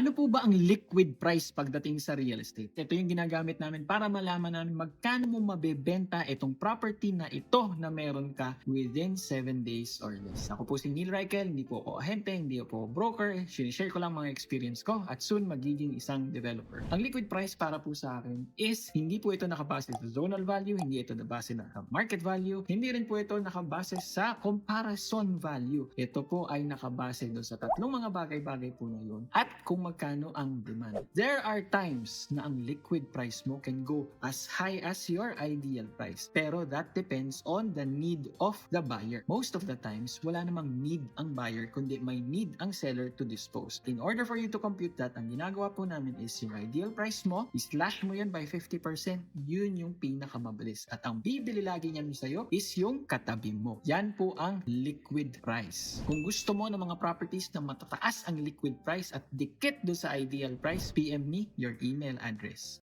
Ano po ba ang liquid price pagdating sa real estate? Ito yung ginagamit namin para malaman namin magkano mo mabebenta itong property na ito na meron ka within 7 days or less. Ako po si Neil Reichel, hindi po ako ahente, hindi po broker. Sinishare ko lang mga experience ko at soon magiging isang developer. Ang liquid price para po sa akin is hindi po ito nakabase sa zonal value, hindi ito nakabase sa market value, hindi rin po ito nakabase sa comparison value. Ito po ay nakabase doon sa tatlong mga bagay-bagay po na yun at kung magkano ang demand. There are times na ang liquid price mo can go as high as your ideal price. Pero that depends on the need of the buyer. Most of the times, wala namang need ang buyer kundi may need ang seller to dispose. In order for you to compute that, ang ginagawa po namin is yung ideal price mo, slash mo yun by 50%, yun yung pinakamabilis. At ang bibili lagi niyan sa'yo is yung katabi mo. Yan po ang liquid price. Kung gusto mo ng mga properties na matataas ang liquid price at dikit do sa ideal price, PM me your email address.